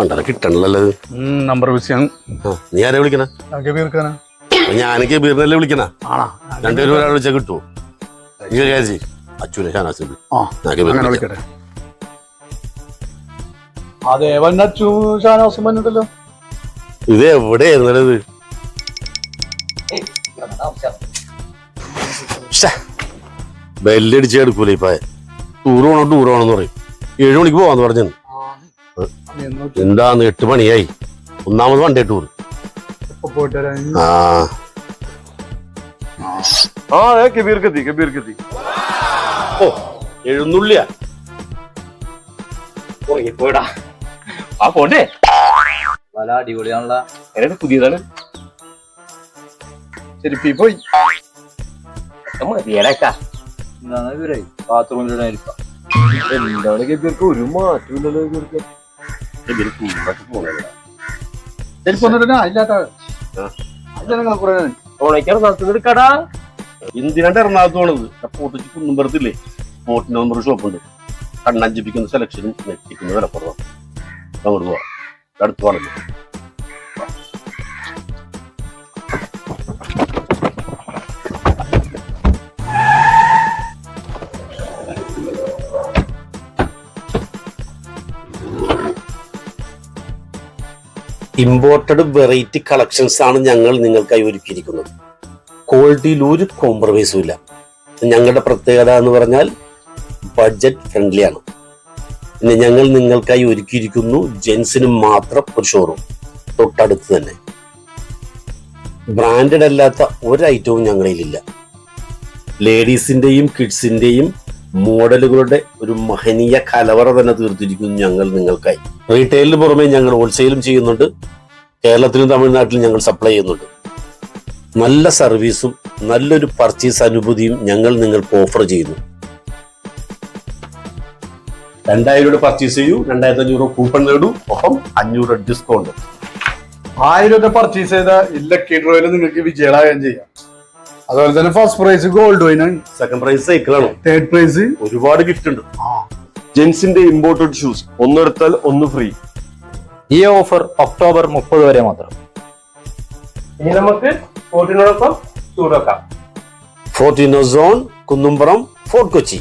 ഉണ്ടല്ല കിട്ടണല്ലോ നമ്പർ നീ ആരെ വിളിക്കണ? കബീർക്കാനാ ഞാനൊക്കെ ബീറിനല്ലേ വിളിക്കണ? രണ്ടുപേരും ഒരാൾ വിളിച്ചാൽ കിട്ടുമോ നീ ഒരു കാര്യം ചെയ്യ്. അച്ഛനെ ഷാനാസിനെ ആ ഞാൻ കബീറിനെ അങ്ങനെ വിളിക്കാം. വിളിക്കട്ടെ. അതെ വന്നച്ചു ഷാനവാസം വന്നിട്ടല്ലോ. ഇത് എവിടെയായിരുന്നല്ലോ ബെല്ലടിച്ച് എടുക്കൂല ഇപ്പൊ ടൂർ പോണോ ടൂർ പോണെന്ന് പറയും. ഏഴു മണിക്ക് പോവാന്ന് പറഞ്ഞു എന്താന്ന് എട്ട് മണിയായി. ഒന്നാമത് വണ്ടേ ടൂർ ആ. ആ അതെ കബീർക്ക് എത്തി കബീർക്ക് എത്തി ഓ എഴുന്നള്ളിയാ. പോയിടാ ആ പോണ്ടേ? വല അടിപൊളിയാണല്ല. എങ്ങനെ പുതിയതാണ്? ശരി പോയി. മതിയടക്ക എന്താണ് ഇവരെ? ബാത്റൂമിലിടായിരിക്കാം എന്താണ് കബീർക്ക് ഒരു മാറ്റമില്ലല്ലോ എറണാകുളത്ത് പോണത്? പോട്ടിച്ച് കുന്നുംപുറത്തില്ലേ ബോട്ടിന്റെ നമ്പർ ഷോപ്പുണ്ട് കണ്ണഞ്ചിപ്പിക്കുന്ന സെലക്ഷനും അടുത്തു വിലക്കുറവാണ് അങ്ങോട്ട് പോവാം. അടുത്ത് പറഞ്ഞു ഇമ്പോർട്ടഡ് വെറൈറ്റി കളക്ഷൻസ് ആണ് ഞങ്ങൾ നിങ്ങൾക്കായി ഒരുക്കിയിരിക്കുന്നത്. ക്വാളിറ്റിയിൽ ഒരു കോംപ്രമൈസും ഇല്ല. ഞങ്ങളുടെ പ്രത്യേകത എന്ന് പറഞ്ഞാൽ ബഡ്ജറ്റ് ഫ്രണ്ട്ലി ആണ്. പിന്നെ ഞങ്ങൾ നിങ്ങൾക്കായി ഒരുക്കിയിരിക്കുന്നു ജെൻസിന് മാത്രം ഒരു ഷോറൂം തൊട്ടടുത്ത് തന്നെ. ബ്രാൻഡഡ് അല്ലാത്ത ഒരു ഐറ്റവും ഞങ്ങളിലില്ല ലേഡീസിന്റെയും കിഡ്സിന്റെയും മോഡലുകളുടെ ഒരു മഹനീയ കലവറ തന്നെ തീർത്തിരിക്കുന്നു ഞങ്ങൾ നിങ്ങൾക്കായി. റീറ്റെയിലിന് പുറമെ ഞങ്ങൾ ഹോൾസെയിലും ചെയ്യുന്നുണ്ട്. കേരളത്തിലും തമിഴ്നാട്ടിലും ഞങ്ങൾ സപ്ലൈ ചെയ്യുന്നുണ്ട്. നല്ല സർവീസും നല്ലൊരു പർച്ചേസ് അനുഭൂതിയും ഞങ്ങൾ നിങ്ങൾക്ക് ഓഫർ ചെയ്യുന്നു. രണ്ടായിരം രൂപ പർച്ചേസ് ചെയ്യൂ. രണ്ടായിരത്തി അഞ്ഞൂറ് കൂപ്പൺ നേടൂ. ഒപ്പം അഞ്ഞൂറ് ഡിസ്കൗണ്ട് ആയിരം രൂപ പർച്ചേസ് ചെയ്ത ഇല്ല കീഡ്രോയിൽ നിങ്ങൾക്ക് വിജയമാകാൻ ചെയ്യാം. അതുപോലെ തന്നെ ഫസ്റ്റ് പ്രൈസ് ഗോൾഡ് വൈനാണ് സെക്കൻഡ് പ്രൈസ് സൈക്കിൾ ആണ്. തേർഡ് പ്രൈസ് ഒരുപാട് ഗിഫ്റ്റ് ഉണ്ട് ജെൻസിന്റെ ഇമ്പോർട്ടഡ് ഷൂസ് ഒന്നെടുത്താൽ ഒന്ന് ഫ്രീ ഈ ഓഫർ ഒക്ടോബർ മുപ്പത് വരെ മാത്രം. ഇനി നമുക്ക് കോട്ടിനോടൊപ്പം ചൂടാക്കാം ഫോർട്ടീനോ സോൺ കുന്നുംപുറം ഫോർട്ട് കൊച്ചി